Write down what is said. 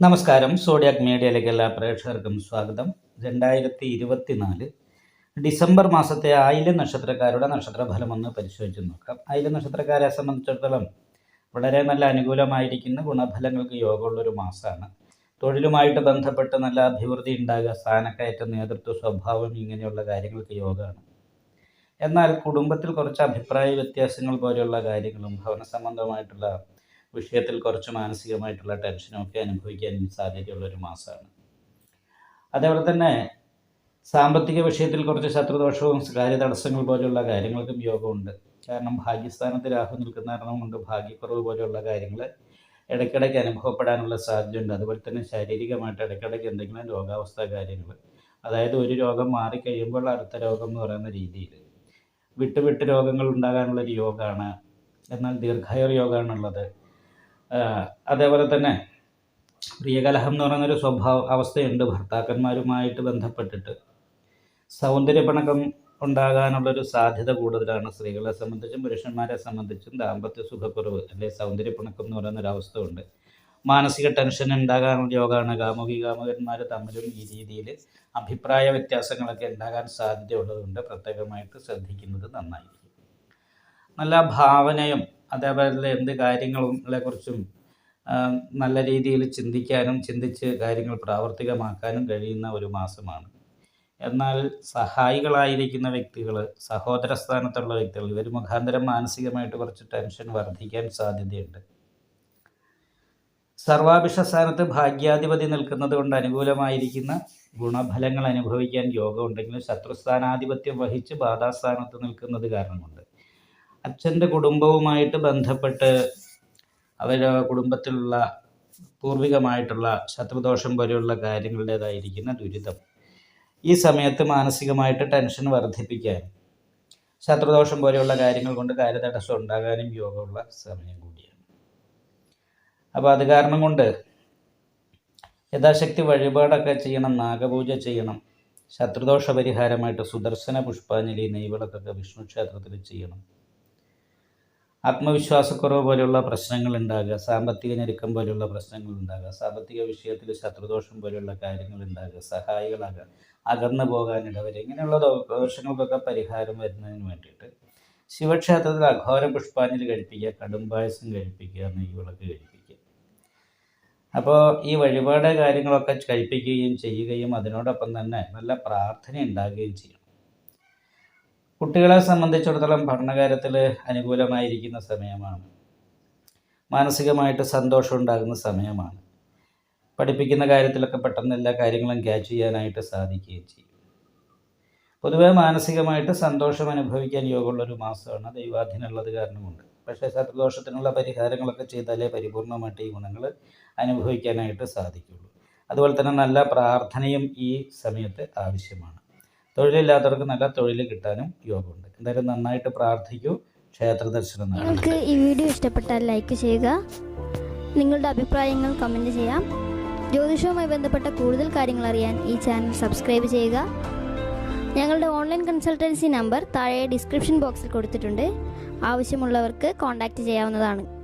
നമസ്കാരം. സോഡിയാക് മീഡിയയിലേക്ക് എല്ലാ പ്രേക്ഷകർക്കും സ്വാഗതം. രണ്ടായിരത്തി ഇരുപത്തിനാല് ഡിസംബർ മാസത്തെ ആയില നക്ഷത്രക്കാരുടെ നക്ഷത്രഫലം ഒന്ന് പരിശോധിച്ച് നോക്കാം. ആയില നക്ഷത്രക്കാരെ സംബന്ധിച്ചിടത്തോളം വളരെ നല്ല അനുകൂലമായിരിക്കുന്ന ഗുണഫലങ്ങൾക്ക് യോഗമുള്ളൊരു മാസമാണ്. തൊഴിലുമായിട്ട് ബന്ധപ്പെട്ട് നല്ല അഭിവൃദ്ധി ഉണ്ടാകുക സ്ഥാനക്കയറ്റം നേതൃത്വ സ്വഭാവം ഇങ്ങനെയുള്ള കാര്യങ്ങൾക്ക് യോഗമാണ്. എന്നാൽ കുടുംബത്തിൽ കുറച്ച് അഭിപ്രായ വ്യത്യാസങ്ങൾ പോലെയുള്ള കാര്യങ്ങളും ഭവന സംബന്ധമായിട്ടുള്ള വിഷയത്തിൽ കുറച്ച് മാനസികമായിട്ടുള്ള ടെൻഷനൊക്കെ അനുഭവിക്കാൻ സാധ്യതയുള്ള ഒരു മാസമാണ്. അതേപോലെ തന്നെ സാമ്പത്തിക വിഷയത്തിൽ കുറച്ച് ശത്രുദോഷവും കാര്യ തടസ്സങ്ങൾ പോലെയുള്ള കാര്യങ്ങൾക്കും യോഗമുണ്ട്. കാരണം ഭാഗ്യസ്ഥാനത്ത് രാഹു നിൽക്കുന്ന കാരണം കൊണ്ട് ഭാഗ്യക്കുറവ് പോലെയുള്ള കാര്യങ്ങൾ ഇടയ്ക്കിടയ്ക്ക് അനുഭവപ്പെടാനുള്ള സാധ്യതയുണ്ട്. അതുപോലെ തന്നെ ശാരീരികമായിട്ട് ഇടയ്ക്കിടയ്ക്ക് എന്തെങ്കിലും രോഗാവസ്ഥ കാര്യങ്ങൾ അതായത് ഒരു രോഗം മാറിക്കഴിയുമ്പോൾ അടുത്ത രോഗം എന്ന് പറയുന്ന രീതിയിൽ വിട്ടുവിട്ട് വിട്ട് രോഗങ്ങൾ ഉണ്ടാകാനുള്ളൊരു യോഗമാണ്. എന്നാൽ ദീർഘായുർ യോഗമാണുള്ളത്. അതേപോലെ തന്നെ പ്രിയകലഹം എന്ന് പറയുന്നൊരു സ്വഭാവ അവസ്ഥയുണ്ട് ഭർത്താക്കന്മാരുമായിട്ട് ബന്ധപ്പെട്ടിട്ട്. സൗന്ദര്യപ്പണക്കം ഉണ്ടാകാനുള്ളൊരു സാധ്യത കൂടുതലാണ് സ്ത്രീകളെ സംബന്ധിച്ചും പുരുഷന്മാരെ സംബന്ധിച്ചും ദാമ്പത്യ സുഖക്കുറവ് അല്ലെ സൗന്ദര്യപ്പണക്കം എന്ന് പറയുന്ന ഒരു അവസ്ഥ ഉണ്ട് മാനസിക ടെൻഷൻ ഉണ്ടാകാനുള്ള യോഗമാണ് കാമുകി കാമുകന്മാർ തമ്മിലും ഈ രീതിയിൽ അഭിപ്രായ വ്യത്യാസങ്ങളൊക്കെ ഉണ്ടാകാൻ സാധ്യതയുള്ളതുകൊണ്ട് പ്രത്യേകമായിട്ട് ശ്രദ്ധിക്കുന്നത് നന്നായിരിക്കും. നല്ല ഭാവനയും അതേപോലെ എന്ത് കാര്യങ്ങളെക്കുറിച്ചും നല്ല രീതിയിൽ ചിന്തിക്കാനും ചിന്തിച്ച് കാര്യങ്ങൾ പ്രാവർത്തികമാക്കാനും കഴിയുന്ന ഒരു മാസമാണ്. എന്നാൽ സഹായികളായിരിക്കുന്ന വ്യക്തികൾ സഹോദര സ്ഥാനത്തുള്ള വ്യക്തികൾ ഇവർ മുഖാന്തരം മാനസികമായിട്ട് കുറച്ച് ടെൻഷൻ വർദ്ധിക്കാൻ സാധ്യതയുണ്ട്. സർവാഭിഷ സ്ഥാനത്ത് ഭാഗ്യാധിപതി നിൽക്കുന്നത് കൊണ്ട് അനുകൂലമായിരിക്കുന്ന ഗുണഫലങ്ങൾ അനുഭവിക്കാൻ യോഗമുണ്ടെങ്കിലും ശത്രുസ്ഥാനാധിപത്യം വഹിച്ച് ബാധാസ്ഥാനത്ത് നിൽക്കുന്നത് കാരണമുണ്ട്. അച്ഛന്റെ കുടുംബവുമായിട്ട് ബന്ധപ്പെട്ട് അവരുടെ കുടുംബത്തിലുള്ള പൂർവികമായിട്ടുള്ള ശത്രുദോഷം പോലെയുള്ള കാര്യങ്ങളുടേതായിരിക്കുന്ന ദുരിതം. ഈ സമയത്ത് മാനസികമായിട്ട് ടെൻഷൻ വർദ്ധിപ്പിക്കാൻ ശത്രുദോഷം പോലെയുള്ള കാര്യങ്ങൾ കൊണ്ട് കാര്യതടസ്സം ഉണ്ടാകാനും യോഗമുള്ള സമയം കൂടിയാണ്. അപ്പോൾ അത് കാരണം കൊണ്ട് യഥാശക്തി വഴിപാടൊക്കെ ചെയ്യണം നാഗപൂജ ചെയ്യണം ശത്രുദോഷ പരിഹാരമായിട്ട് സുദർശന പുഷ്പാഞ്ജലി നെയ്വിളക്കൊക്കെ വിഷ്ണു ക്ഷേത്രത്തിൽ ചെയ്യണം. ആത്മവിശ്വാസക്കുറവ് പോലെയുള്ള പ്രശ്നങ്ങൾ ഉണ്ടാകുക സാമ്പത്തിക ഞെരുക്കം പോലെയുള്ള പ്രശ്നങ്ങൾ ഉണ്ടാകുക സാമ്പത്തിക വിഷയത്തിൽ ശത്രുദോഷം പോലെയുള്ള കാര്യങ്ങൾ ഉണ്ടാകുക സഹായികളാകുക അകന്നു പോകാനിടവരെ ഇങ്ങനെയുള്ള ദോഷങ്ങൾക്കൊക്കെ പരിഹാരം വരുന്നതിന് വേണ്ടിയിട്ട് ശിവക്ഷേത്രത്തിൽ അഘോര പുഷ്പാഞ്ജലി കഴിപ്പിക്കുക കടുംപായസം കഴിപ്പിക്കുക നെയ്വിളക്ക് കഴിപ്പിക്കുക. അപ്പോൾ ഈ വഴിപാട് കാര്യങ്ങളൊക്കെ കഴിപ്പിക്കുകയും ചെയ്യുകയും അതിനോടൊപ്പം തന്നെ നല്ല പ്രാർത്ഥന ഉണ്ടാകുകയും ചെയ്യും. കുട്ടികളെ സംബന്ധിച്ചിടത്തോളം പഠനകാര്യത്തിൽ അനുകൂലമായിരിക്കുന്ന സമയമാണ്. മാനസികമായിട്ട് സന്തോഷം ഉണ്ടാകുന്ന സമയമാണ്. പഠിപ്പിക്കുന്ന കാര്യത്തിലൊക്കെ പെട്ടെന്ന് എല്ലാ കാര്യങ്ങളും ക്യാച്ച് ചെയ്യാനായിട്ട് സാധിക്കുകയും ചെയ്യും. പൊതുവേ മാനസികമായിട്ട് സന്തോഷം അനുഭവിക്കാൻ യോഗമുള്ളൊരു മാസമാണ്. ദൈവാധീനമുള്ളത് കാരണമുണ്ട്. പക്ഷേ ശത്രുദോഷത്തിനുള്ള പരിഹാരങ്ങളൊക്കെ ചെയ്താലേ പരിപൂർണമായിട്ട് ഈ ഗുണങ്ങൾ അനുഭവിക്കാനായിട്ട് സാധിക്കുള്ളൂ അതുപോലെ തന്നെ നല്ല പ്രാർത്ഥനയും ഈ സമയത്ത് ആവശ്യമാണ്. തൊഴിലില്ലാത്തവർക്ക് നല്ല തൊഴിൽ കിട്ടാനും യോഗമുണ്ട്. എന്തായാലും നന്നായിട്ട് പ്രാർത്ഥിക്കൂ. ക്ഷേത്ര ദർശനം നിങ്ങൾക്ക് ഈ വീഡിയോ ഇഷ്ടപ്പെട്ടാൽ ലൈക്ക് ചെയ്യുക. നിങ്ങളുടെ അഭിപ്രായങ്ങൾ കമന്റ് ചെയ്യാം. ജ്യോതിഷവുമായി ബന്ധപ്പെട്ട കൂടുതൽ കാര്യങ്ങൾ അറിയാൻ ഈ ചാനൽ സബ്സ്ക്രൈബ് ചെയ്യുക. ഞങ്ങളുടെ ഓൺലൈൻ കൺസൾട്ടൻസി നമ്പർ താഴെ ഡിസ്ക്രിപ്ഷൻ ബോക്സിൽ കൊടുത്തിട്ടുണ്ട്. ആവശ്യമുള്ളവർക്ക് കോൺടാക്റ്റ് ചെയ്യാവുന്നതാണ്.